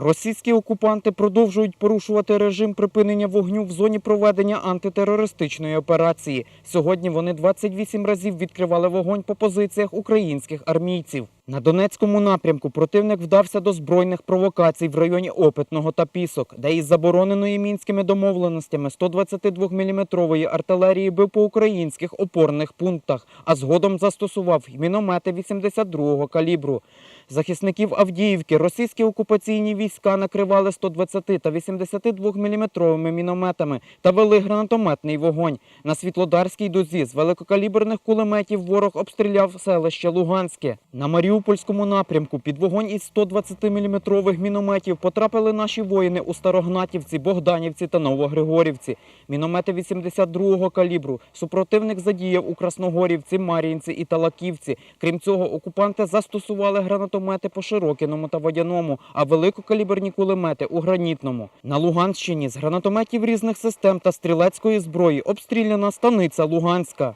Російські окупанти продовжують порушувати режим припинення вогню в зоні проведення антитерористичної операції. Сьогодні вони 28 разів відкривали вогонь по позиціях українських армійців. На Донецькому напрямку противник вдався до збройних провокацій в районі Опитного та Пісок, де із забороненої мінськими домовленостями 122-мм артилерії бив по українських опорних пунктах, а згодом застосував міномети 82-го калібру. Захисників Авдіївки російські окупаційні війська накривали 120 та 82-мм мінометами та вели гранатометний вогонь. На Світлодарській дозі з великокаліберних кулеметів ворог обстріляв селище Луганське. На Маріупольському напрямку під вогонь із 120-мм мінометів потрапили наші воїни у Старогнатівці, Богданівці та Новогригорівці. Міномети 82-го калібру супротивник задіяв у Красногорівці, Мар'їнці і Талаківці. Крім цього, окупанти застосували гранатомети по Широкіному та Водяному, а великокаліберні кулемети у Гранітному. На Луганщині з гранатометів різних систем та стрілецької зброї обстріляна станиця Луганська.